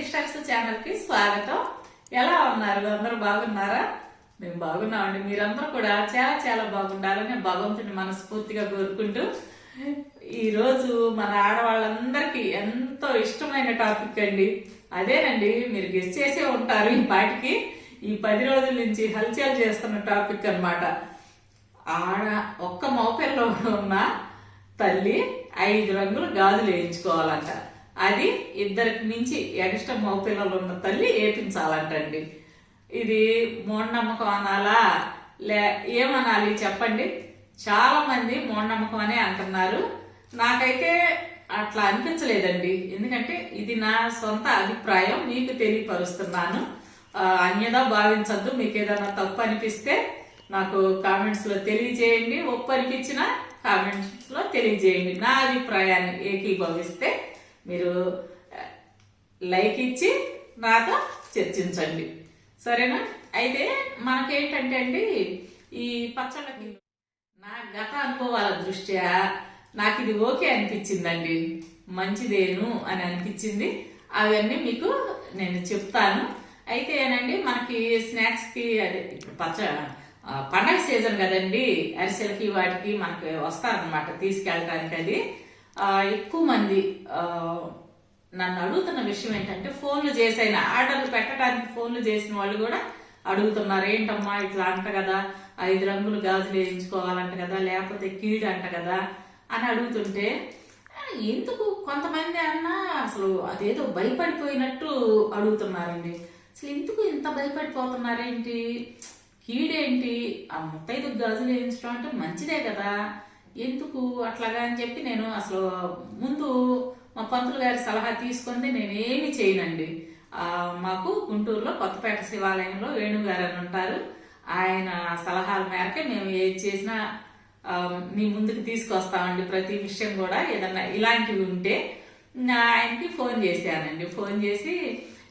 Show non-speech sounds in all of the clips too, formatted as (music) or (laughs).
Sisters ఛానల్కి స్వాగతం. ఎలా ఉన్నారు? అందరూ బాగున్నారా? మేము బాగున్నామండి. మీరందరూ కూడా చాలా చాలా బాగుండాలని భగవంతుని మనస్ఫూర్తిగా కోరుకుంటూ ఈ రోజు మన ఆడవాళ్ళందరికీ ఎంతో ఇష్టమైన టాపిక్ అండి. అదేనండి మీరు గెస్ట్ చేసే ఉంటారు ఈ పాటికి. ఈ పది రోజుల నుంచి హల్చల్ చేస్తున్న టాపిక్ అన్నమాట. ఆడ ఒక్క మోపెల్లో ఉన్న తల్లి ఐదు రంగుల గాజులు వేయించుకోవాలంట. అది ఇద్దరికి మించి ఎక్స్ట్రా మగపిల్లలు ఉన్న తల్లి ఏపించాలంటండి. ఇది మూఢనమ్మకం అనాలా? లే ఏమనాలి చెప్పండి? చాలామంది మూఢనమ్మకం అనే అంటున్నారు. నాకైతే అట్లా అనిపించలేదండి. ఎందుకంటే ఇది నా సొంత అభిప్రాయం మీకు తెలియపరుస్తున్నాను. అన్యదా భావించద్దు. మీకు ఏదైనా తప్పు అనిపిస్తే నాకు కామెంట్స్లో తెలియజేయండి. ఒప్పు అనిపించిన కామెంట్స్లో తెలియజేయండి. నా అభిప్రాయాన్ని ఏకీభవిస్తే మీరు లైక్ ఇచ్చి నాతో చర్చించండి. సరేనా? అయితే మనకేంటంటే అండి ఈ పచ్చళ్ళకి నా గత అనుభవాల దృష్ట్యా నాకు ఇది ఓకే అనిపించిందండి. మంచిదేను అని అనిపించింది. అవన్నీ మీకు నేను చెప్తాను. అయితే ఏనండి మనకి స్నాక్స్కి అదే ఇప్పుడు పచ్చ పండగ సీజన్ కదండి అరిసెలకి వాటికి మనకి వస్తారనమాట తీసుకెళ్ళటానికి అది ఎక్కువ మంది నన్ను అడుగుతున్న విషయం ఏంటంటే ఫోన్లు చేసైన ఆర్డర్లు పెట్టడానికి ఫోన్లు చేసిన వాళ్ళు కూడా అడుగుతున్నారు ఏంటమ్మా ఇట్లా అంట కదా ఐదు రంగులు గాజులు వేయించుకోవాలంట కదా లేకపోతే కీడు అంట కదా అని అడుగుతుంటే ఎందుకు? కొంతమంది అన్నా అసలు అదేదో భయపడిపోయినట్టు అడుగుతున్నారండి. అసలు ఎందుకు ఇంత భయపడిపోతున్నారేంటి? కీడేంటి? ఆ ముత్తైదు గాజులు వేయించడం అంటే మంచిదే కదా. ఎందుకు అట్లాగా అని చెప్పి నేను అసలు ముందు మా పంతులు గారి సలహా తీసుకుంది నేనేమి చేయనండి. మాకు గుంటూరులో కొత్తపేట శివాలయంలో వేణుగారు అని ఉంటారు. ఆయన సలహాల మేరకే మేము ఏది చేసినా మీ ముందుకు తీసుకొస్తామండి. ప్రతి విషయం కూడా ఏదన్నా ఇలాంటివి ఉంటే ఆయనకి ఫోన్ చేశానండి. ఫోన్ చేసి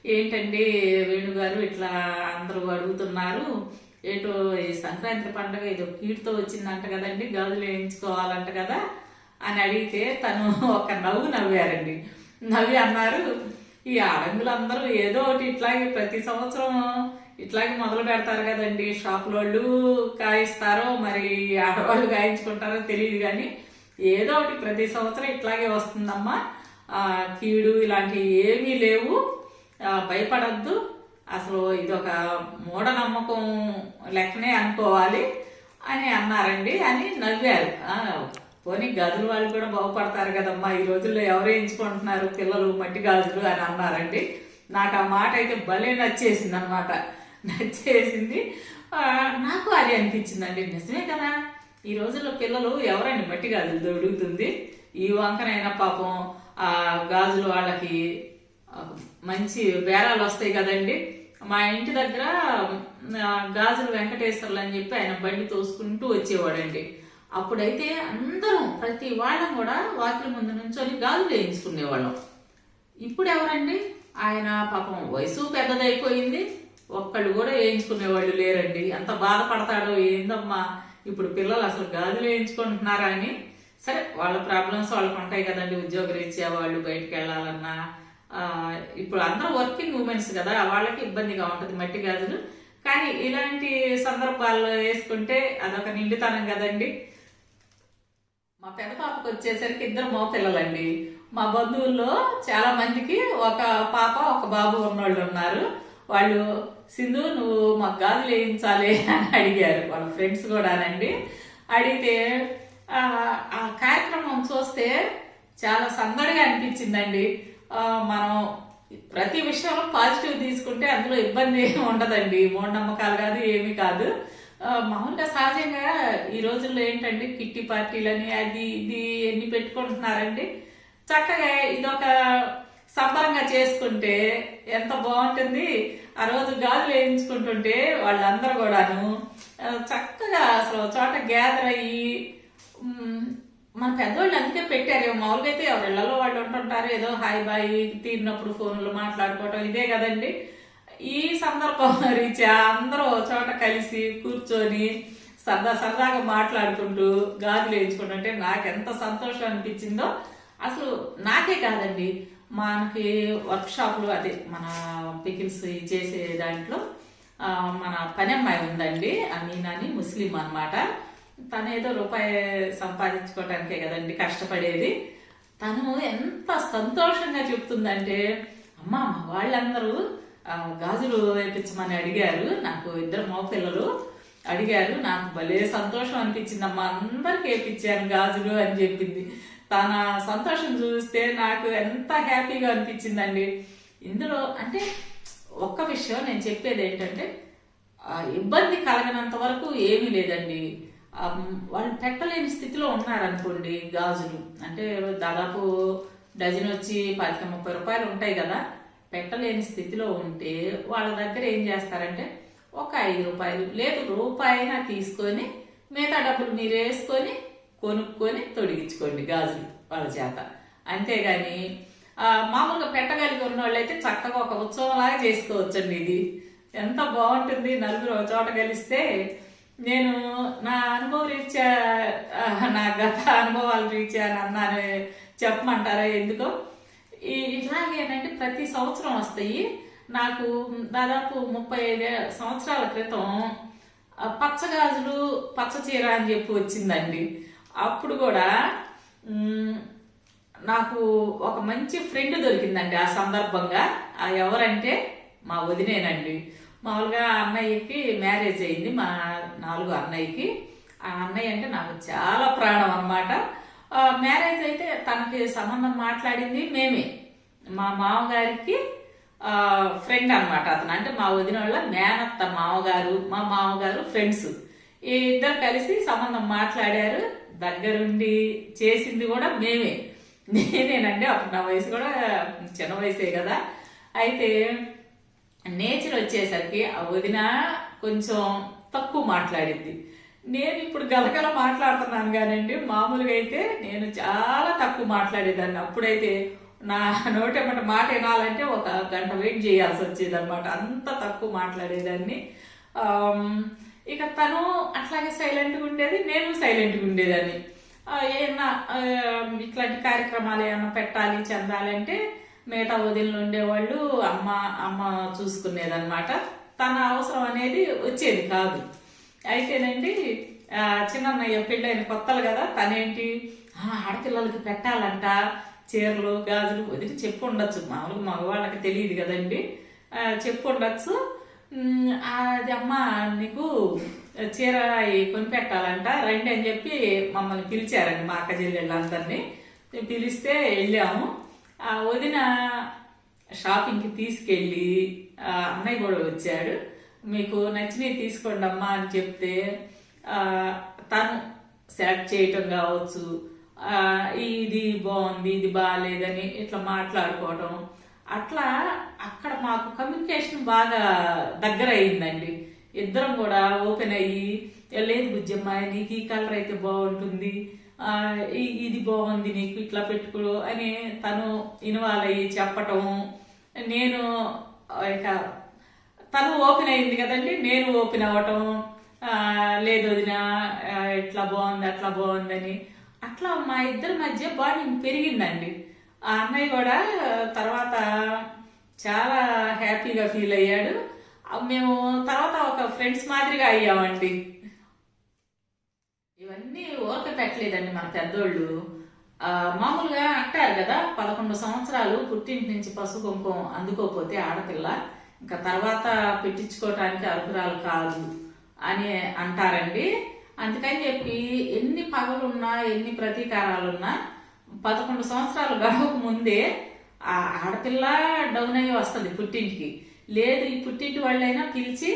ఏంటండి వేణుగారు ఇట్లా అందరూ అడుగుతున్నారు. ఏటో ఈ సంక్రాంతి పండుగ ఏదో కీడుతో వచ్చిందంట కదండి గాజులు వేయించుకోవాలంట కదా అని అడిగితే తను ఒక నవ్వు నవ్వారండి. నవ్వి అన్నారు ఈ ఆడంగులందరూ ఏదో ఒకటి ఇట్లాగే ప్రతి సంవత్సరం ఇట్లాగే మొదలు పెడతారు కదండి. షాపుల వాళ్ళు కాయిస్తారో మరి ఆడవాళ్ళు కాయించుకుంటారో తెలియదు కానీ ఏదో ఒకటి ప్రతి సంవత్సరం ఇట్లాగే వస్తుందమ్మా. కీడు ఇలాంటివి ఏమీ లేవు. భయపడద్దు. అసలు ఇది ఒక మూఢనమ్మకం లెక్కనే అనుకోవాలి అని అన్నారండి అని నవ్వారు. పోనీ గదులు వాళ్ళు కూడా బాగుపడతారు కదమ్మా ఈ రోజుల్లో ఎవరు ఎంచుకుంటున్నారు పిల్లలు మట్టి గాజులు అని అన్నారండి. నాకు ఆ మాట అయితే భలే నచ్చేసింది. అనమాట నచ్చేసింది నాకు అది అనిపించిందండి. నిజమే కదా ఈ రోజుల్లో పిల్లలు ఎవరండి మట్టి గాజులు దొరుకుతుంది? ఈ వంకనైనా పాపం ఆ గాజులు వాళ్ళకి మంచి బేరాలు వస్తాయి కదండి. మా ఇంటి దగ్గర గాజులు వెంకటేశ్వర్లు అని చెప్పి ఆయన బండి తోసుకుంటూ వచ్చేవాడండి. అప్పుడైతే అందరం ప్రతి వాళ్ళం కూడా వాకిలి ముందు నుంచొని గాజులు వేయించుకునేవాళ్ళం. ఇప్పుడు ఎవరండి? ఆయన పాపం వయసు పెద్దదైపోయింది. ఒక్కళ్ళు కూడా వేయించుకునేవాళ్ళు లేరండి. ఎంత బాధపడతాడో ఏందమ్మా? ఇప్పుడు పిల్లలు అసలు గాజులు వేయించుకుంటున్నారా అని. సరే వాళ్ళ ప్రాబ్లమ్స్ వాళ్ళకు ఉంటాయి కదండి ఉద్యోగరీత్యా వాళ్ళు బయటకు వెళ్ళాలన్నా. ఇప్పుడు అందరూ వర్కింగ్ ఉమెన్స్ కదా వాళ్ళకి ఇబ్బందిగా ఉంటుంది మట్టి గాజులు. కానీ ఇలాంటి సందర్భాల్లో వేసుకుంటే అదొక నిండుతనం కదండి. మా పెద్ద పాపకు వచ్చేసరికి ఇద్దరు మో పిల్లలండి మా బంధువుల్లో చాలా మందికి ఒక పాప ఒక బాబు ఉన్నోళ్ళు ఉన్నారు. వాళ్ళు సింధు నువ్వు మాకు గాజులు వేయించాలి అని అడిగారు వాళ్ళ ఫ్రెండ్స్ కూడానండి. అడిగితే ఆ, కార్యక్రమం చూస్తే చాలా సందడిగా అనిపించిందండి. మనం ప్రతి విషయంలో పాజిటివ్ తీసుకుంటే అందులో ఇబ్బంది ఏమి ఉండదండి. మూఢనమ్మకాలు కాదు ఏమీ కాదు. మామూలుగా సహజంగా ఈ రోజుల్లో ఏంటండి? కిట్టి పార్టీలని అది ఇది ఎన్ని పెట్టుకుంటున్నారండి? చక్కగా ఇదొక సంబరంగా చేసుకుంటే ఎంత బాగుంటుంది. ఆ రోజు గాజులు వేయించుకుంటుంటే వాళ్ళందరూ కూడాను చక్కగా అసలు చోట గ్యాదర్ అయ్యి మన పెద్దవాళ్ళు అందుకే పెట్టారు. మామూలుగా అయితే ఎవరిళ్ళలో వాళ్ళు ఉంటుంటారు. ఏదో హాయ్ బాయ్ తీరినప్పుడు ఫోన్లు మాట్లాడుకోవటం ఇదే కదండి. ఈ సందర్భం (laughs) రీత్యా అందరూ ఒక చోట కలిసి కూర్చొని సరదా సరదాగా మాట్లాడుకుంటూ గాజులు వేయించుకుంటుంటే నాకు ఎంత సంతోషం అనిపించిందో అసలు నాకే కాదండి. మనకి వర్క్ షాప్లు అదే మన పికిల్స్ చేసే దాంట్లో మన పని అమ్మాయి ఉందండి. అమీనా అని ముస్లిం అనమాట తను ఏదో రూపాయి సంపాదించుకోవటానికే కదండి కష్టపడేది. తను ఎంత సంతోషంగా చెప్తుందంటే అమ్మ మా వాళ్ళందరూ గాజులు వేపించమని అడిగారు. నాకు ఇద్దరు మగపిల్లలు అడిగారు. నాకు భలే సంతోషం అనిపించింది అమ్మ అందరికి వేపించాను గాజులు అని చెప్పింది. తన సంతోషం చూస్తే నాకు ఎంత హ్యాపీగా అనిపించిందండి. ఇందులో అంటే ఒక్క విషయం నేను చెప్పేది ఏంటంటే ఇబ్బంది కలగనంత వరకు ఏమీ లేదండి. Um, వాళ్ళు పెట్టలేని స్థితిలో ఉన్నారనుకోండి గాజులు. అంటే దాదాపు డజన్ వచ్చి పాతిక ముప్పై రూపాయలు ఉంటాయి కదా. పెట్టలేని స్థితిలో ఉంటే వాళ్ళ దగ్గర ఏం చేస్తారంటే ఒక ఐదు రూపాయలు లేదు రూపాయినా తీసుకొని మిగతా డబ్బులు మీరు వేసుకొని కొనుక్కొని తొడిగించుకోండి గాజులు వాళ్ళ చేత. అంతేగాని మామూలుగా పెట్టగలిగి ఉన్న వాళ్ళైతే చక్కగా ఒక ఉత్సవంలాగా చేసుకోవచ్చండి ఇది. ఎంత బాగుంటుంది నలుగురు ఒక చోట కలిస్తే. నేను నా అనుభవం రీత్యా నా గత అనుభవాల రీత్యా అన్నారు చెప్పమంటారా ఎందుకో? ఈ ఇట్లాగేనంటే ప్రతి సంవత్సరం వస్తాయి. నాకు దాదాపు ముప్పై ఐదు సంవత్సరాల క్రితం పచ్చగాజులు పచ్చ చీర అని చెప్పి వచ్చిందండి. అప్పుడు కూడా నాకు ఒక మంచి ఫ్రెండ్ దొరికిందండి ఆ సందర్భంగా. ఆ ఎవరంటే మా వదినేనండి. మామూలుగా అన్నయ్యకి మ్యారేజ్ అయింది మా నాలుగు అన్నయ్యకి. ఆ అన్నయ్య అంటే నాకు చాలా ప్రాణం అనమాట మ్యారేజ్ అయితే తనకి సంబంధం మాట్లాడింది మేమే. మా మామగారికి ఫ్రెండ్ అన్నమాట అతను. అంటే మా వదిన వాళ్ళ మేనత్త మామగారు మా మామగారు ఫ్రెండ్స్ ఈ ఇద్దరు కలిసి సంబంధం మాట్లాడారు. దగ్గరుండి చేసింది కూడా మేమే. నేనేనండి అప్పుడు నా వయసు కూడా చిన్న వయసే కదా. అయితే నేచర్ వచ్చేసరికి ఆ వదిన కొంచెం తక్కువ మాట్లాడింది నేను ఇప్పుడు గలగల మాట్లాడుతున్నాను కానండి మామూలుగా అయితే నేను చాలా తక్కువ మాట్లాడేదాన్ని. అప్పుడైతే నా నోటెమ్మట మాట వినాలంటే ఒక గంట వెయిట్ చేయాల్సి వచ్చేది అనమాట అంత తక్కువ మాట్లాడేదాన్ని. ఇక తను అట్లాగే సైలెంట్గా ఉండేది నేను సైలెంట్గా ఉండేదాన్ని. ఏమన్నా ఇట్లాంటి కార్యక్రమాలు ఏమన్నా పెట్టాలి చెందాలంటే మిగతా వదిలిన ఉండేవాళ్ళు అమ్మ అమ్మ చూసుకునేదన్నమాట. తన అవసరం అనేది వచ్చేది కాదు. అయితేనండి చిన్నయ్య పెళ్ళైన కొత్తలు కదా తనేంటి ఆడపిల్లలకి పెట్టాలంట చీరలు గాజులు వదిలి చెప్పు ఉండొచ్చు మామూలుగా మగవాళ్ళకి తెలియదు కదండి. చెప్పు ఉండొచ్చు అది అమ్మ నీకు చీర కొనిపెట్టాలంట రండి అని చెప్పి మమ్మల్ని పిలిచారండి మా అక్క చెల్లెళ్ళందరినీ. పిలిస్తే వెళ్ళాము. వదిన షాపింగ్కి తీసుకెళ్ళి ఆ, అన్నయ్య కూడా వచ్చాడు. మీకు నచ్చినవి తీసుకోండి అమ్మా అని చెప్తే తను సెలెక్ట్ చేయటం కావచ్చు ఇది బాగుంది ఇది బాగాలేదని ఇట్లా మాట్లాడుకోవటం. అట్లా అక్కడ మాకు కమ్యూనికేషన్ బాగా దగ్గర అయిందండి ఇద్దరం కూడా ఓపెన్ అయ్యి లేదు బుజ్జమ్మ నీకు ఈ కలర్ అయితే బాగుంటుంది. ఇది బాగుంది నీకు ఇట్లా పెట్టుకో అని తను ఇన్వాల్వ్ అయ్యి చెప్పటం. నేను ఇక తను ఓపెన్ అయింది కదండి నేను ఓపెన్ అవ్వటం. లేదు వదిన ఇట్లా బాగుంది అట్లా బాగుందని. అట్లా మా ఇద్దరి మధ్య బాండింగ్ పెరిగిందండి. ఆ అన్నయ్య కూడా తర్వాత చాలా హ్యాపీగా ఫీల్ అయ్యాడు. మేము తర్వాత ఒక ఫ్రెండ్స్ మాదిరిగా అయ్యామండి. ఇవన్నీ ఓరక పెట్టలేదండి మన పెద్దోళ్ళు. మామూలుగా అంటారు కదా పదకొండు సంవత్సరాలు పుట్టింటి నుంచి పసుపు కుంకుమ అందుకోపోతే ఆడపిల్ల ఇంకా తర్వాత పెట్టించుకోవటానికి అర్హురాలు కాదు అని అంటారండి. అందుకని చెప్పి ఎన్ని పగలున్నా ఎన్ని ప్రతీకారాలున్నా పదకొండు సంవత్సరాలు గడవక ముందే ఆ ఆడపిల్ల డౌన్ అయ్యి వస్తుంది పుట్టింటికి. లేదు ఈ పుట్టింటి వాళ్ళైనా పిలిచి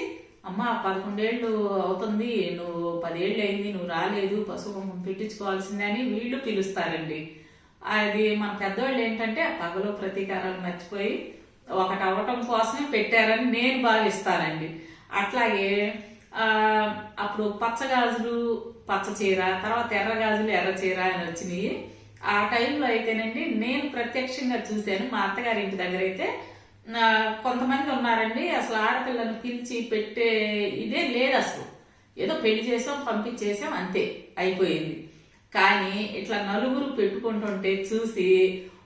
అమ్మ పదకొండేళ్ళు అవుతుంది నువ్వు పదేళ్ళు అయింది నువ్వు రాలేదు పసుపు పెట్టించుకోవాల్సిందే అని వీళ్ళు పిలుస్తారండి. అది మన పెద్దవాళ్ళు ఏంటంటే పగలు ప్రతీకారాలు మర్చిపోయి ఒకటి అవ్వటం కోసమే పెట్టారని నేను భావిస్తానండి. అట్లాగే అప్పుడు పచ్చగాజులు పచ్చ చీర తర్వాత ఎర్ర గాజులు ఎర్ర చీర అని వచ్చినాయి. ఆ టైంలో అయితేనండి నేను ప్రత్యక్షంగా చూశాను. మా అత్తగారి ఇంటి దగ్గర అయితే కొంతమంది ఉన్నారండి అసలు ఆడపిల్లను పిలిచి పెట్టే ఇదే లేదు అసలు. ఏదో పెళ్ళి చేసాం పంపించేసాం అంతే అయిపోయింది. కానీ ఇట్లా నలుగురు పెట్టుకుంటుంటే చూసి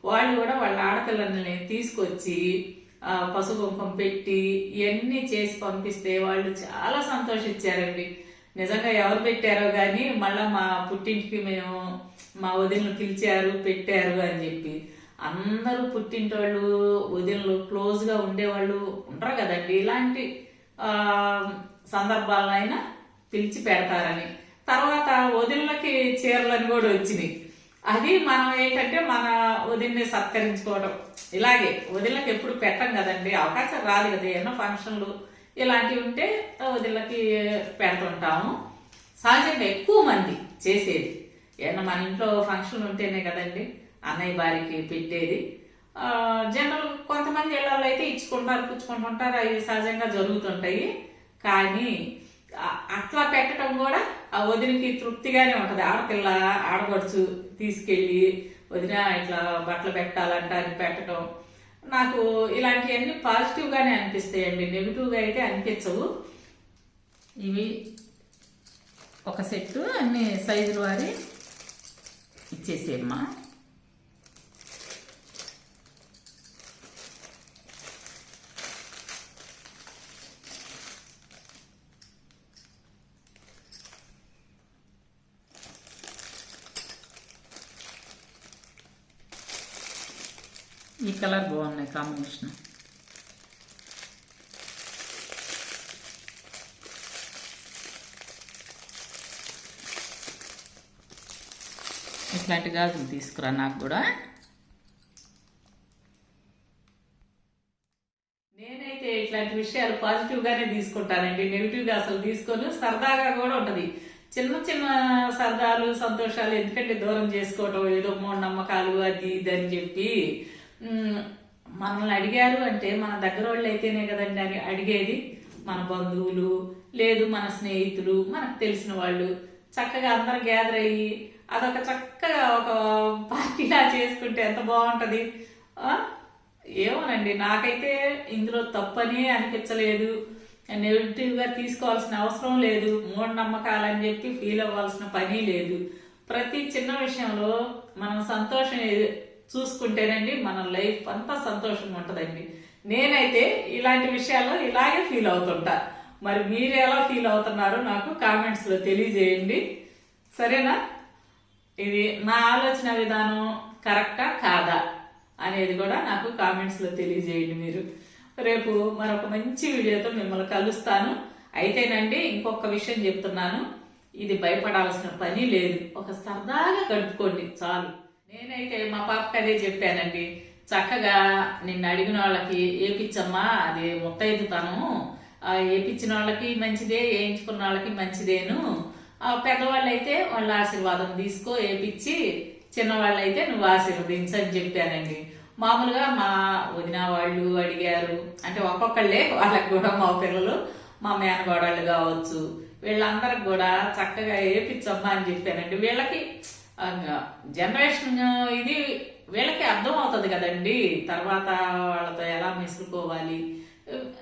వాళ్ళు కూడా వాళ్ళ ఆడపిల్లల్ని తీసుకొచ్చి పశుగుంపం పెట్టి ఇవన్నీ చేసి పంపిస్తే వాళ్ళు చాలా సంతోషించారండి. నిజంగా ఎవరు పెట్టారో కానీ మళ్ళీ మా పుట్టింటికి మేము మా వదిలిని పిలిచారు పెట్టారు అని చెప్పి. అందరూ పుట్టింటోళ్ళు వదినలు క్లోజ్గా ఉండేవాళ్ళు ఉంటారు కదండి ఇలాంటి సందర్భాల్లో సందర్భాలైనా పిలిచి పెడతారని. తర్వాత వదినలకి చీరలని కూడా వచ్చినాయి. అది మనం ఏంటంటే మన వదిన్ని సత్కరించుకోవడం. ఇలాగే వదినలకు ఎప్పుడు పెట్టం కదండి. అవకాశం రాదు కదా. ఎన్నో ఫంక్షన్లు ఇలాంటివి ఉంటే వదినలకి పెడుతుంటాము. సహజంగా ఎక్కువ మంది చేసేది. ఏమన్నా మన ఇంట్లో ఫంక్షన్లు ఉంటేనే కదండి. అన్నయ్య వారికి పెట్టేది. జనరల్ కొంతమంది ఇళ్ళల్లో అయితే ఇచ్చుకుంటారు పుచ్చుకుంటుంటారు అవి సహజంగా జరుగుతుంటాయి. కానీ అట్లా పెట్టడం కూడా ఆ వదినకి తృప్తిగానే ఉంటుంది. ఆడపిల్ల ఆడపడుచు తీసుకెళ్ళి వదిన ఇట్లా బట్టలు పెట్టాలంట అని పెట్టడం. నాకు ఇలాంటివన్నీ పాజిటివ్గానే అనిపిస్తాయండి. నెగిటివ్గా అయితే అనిపించవు. ఇవి ఒక సెట్టు అన్ని సైజులు వారి ఇచ్చేసేమ్మా ఈ కలర్ బాగున్నాయి కాంబినేషన్. ఇట్లాంటి గాజులు తీసుకురా నాకు కూడా. నేనైతే ఇట్లాంటి విషయాలు పాజిటివ్ గానే తీసుకుంటానండి. నెగిటివ్గా అసలు తీసుకోను. సరదాగా కూడా ఉంటది. చిన్న చిన్న సరదాలు సంతోషాలు ఎందుకంటే దూరం చేసుకోవటం ఏదో మూఢనమ్మకాలు అది ఇది అని చెప్పి మనల్ని అడిగారు అంటే మన దగ్గర వాళ్ళు అయితేనే కదండి అని అడిగేది. మన బంధువులు లేదు మన స్నేహితులు మనకు తెలిసిన వాళ్ళు. చక్కగా అందరు గ్యాదర్ అయ్యి అదొక చక్కగా ఒక పార్టీలా చేసుకుంటే ఎంత బాగుంటుంది. ఏమోనండి నాకైతే ఇందులో తప్పనే అనిపించలేదు. నెగిటివ్గా తీసుకోవాల్సిన అవసరం లేదు. మూఢనమ్మకాలని చెప్పి ఫీల్ అవ్వాల్సిన పని లేదు. ప్రతి చిన్న విషయంలో మనం సంతోషం చూసుకుంటేనండి మన లైఫ్ అంతా సంతోషంగా ఉంటదండి. నేనైతే ఇలాంటి విషయాల్లో ఇలాగే ఫీల్ అవుతుంటా. మరి మీరు ఎలా ఫీల్ అవుతున్నారో నాకు కామెంట్స్లో తెలియజేయండి. సరేనా? ఇది నా ఆలోచన విధానం కరెక్టా కాదా అనేది కూడా నాకు కామెంట్స్లో తెలియజేయండి మీరు. రేపు మరొక మంచి వీడియోతో మిమ్మల్ని కలుస్తాను. అయితేనండి ఇంకొక విషయం చెప్తున్నాను. ఇది భయపడాల్సిన పని లేదు. ఒక సరదాగా గడుపుకోండి. చాలు. నేనైతే మా పాపకి అదే చెప్పానండి. చక్కగా నిన్ను అడిగిన వాళ్ళకి ఏపిచ్చమ్మా అది ముత్తైదుతనం తను ఏపిచ్చిన వాళ్ళకి మంచిదే వేయించుకున్న వాళ్ళకి మంచిదేను. ఆ పెద్దవాళ్ళు అయితే వాళ్ళ ఆశీర్వాదం తీసుకో ఏపిచ్చి చిన్నవాళ్ళు అయితే నువ్వు ఆశీర్వదించు అని చెప్పానండి. మామూలుగా మా వదిన వాళ్ళు అడిగారు. అంటే ఒక్కొక్కళ్ళే వాళ్ళకి కూడా మా పిల్లలు మా మేనగోడళ్ళు కావచ్చు. వీళ్ళందరికి కూడా చక్కగా ఏపిచ్చమ్మా అని చెప్పానండి. వీళ్ళకి జనరేషన్ ఇది వీళ్ళకి అర్థం అవుతుంది కదండి. తర్వాత వాళ్ళతో ఎలా మెసులుకోవాలి?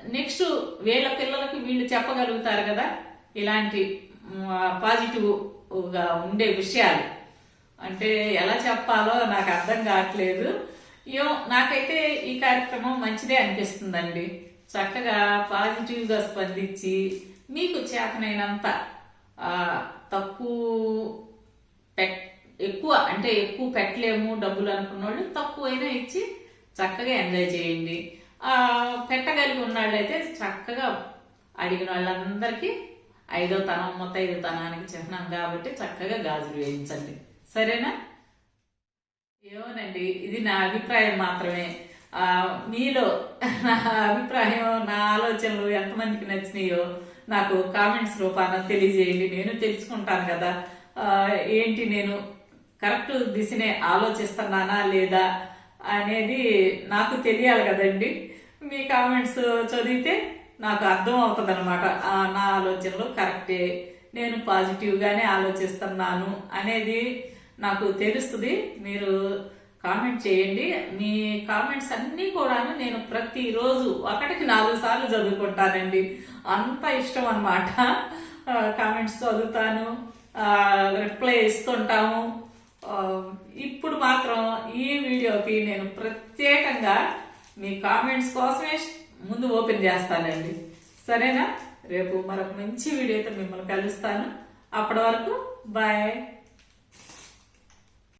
నెక్స్ట్ వీళ్ళ పిల్లలకి వీళ్ళు చెప్పగలుగుతారు కదా? ఇలాంటి పాజిటివ్గా ఉండే విషయాలు. అంటే ఎలా చెప్పాలో నాకు అర్థం కావట్లేదు. ఏమో నాకైతే ఈ కార్యక్రమం మంచిదే అనిపిస్తుందండి. చక్కగా పాజిటివ్గా స్పందించి మీకు చేతనైనంత తప్పు తక్కువ పెట్ ఎక్కువ అంటే ఎక్కువ పెట్టలేము డబ్బులు అనుకున్న వాళ్ళు తక్కువైనా ఇచ్చి చక్కగా ఎంజాయ్ చేయండి. పెట్టగలిగి ఉన్నాళ్ళైతే చక్కగా అడిగిన వాళ్ళందరికీ ఐదో తనం మొత్తం ఐదో తనానికి చిహ్నం కాబట్టి చక్కగా గాజులు వేయించండి. సరేనా? ఏమోనండి ఇది నా అభిప్రాయం మాత్రమే. మీలో నా అభిప్రాయం నా ఆలోచనలు ఎంతమందికి నచ్చినాయో నాకు కామెంట్స్ రూపాన తెలియజేయండి. నేను తెలుసుకుంటాను కదా. ఏంటి నేను కరెక్ట్ దిశనే ఆలోచిస్తున్నానా లేదా అనేది నాకు తెలియాలి కదండి. మీ కామెంట్స్ చదివితే నాకు అర్థం అవుతుంది అనమాట నా ఆలోచనలు కరెక్టే నేను పాజిటివ్గానే ఆలోచిస్తున్నాను అనేది నాకు తెలుస్తుంది. మీరు కామెంట్ చేయండి. మీ కామెంట్స్ అన్నీ కూడాను నేను ప్రతిరోజు ఒకటికి నాలుగు సార్లు చదువుకుంటానండి. అంత ఇష్టం అనమాట కామెంట్స్ చదువుతాను రిప్లై ఇస్తుంటాము. ఇప్పుడు మాత్రం ఈ వీడియోకి నేను ప్రత్యేకంగా మీ కామెంట్స్ కోసమే ముందు ఓపెన్ చేస్తానండి. సరేనా? రేపు మరొక మంచి వీడియోతో మిమ్మల్ని కలుస్తాను. అప్పటి వరకు బాయ్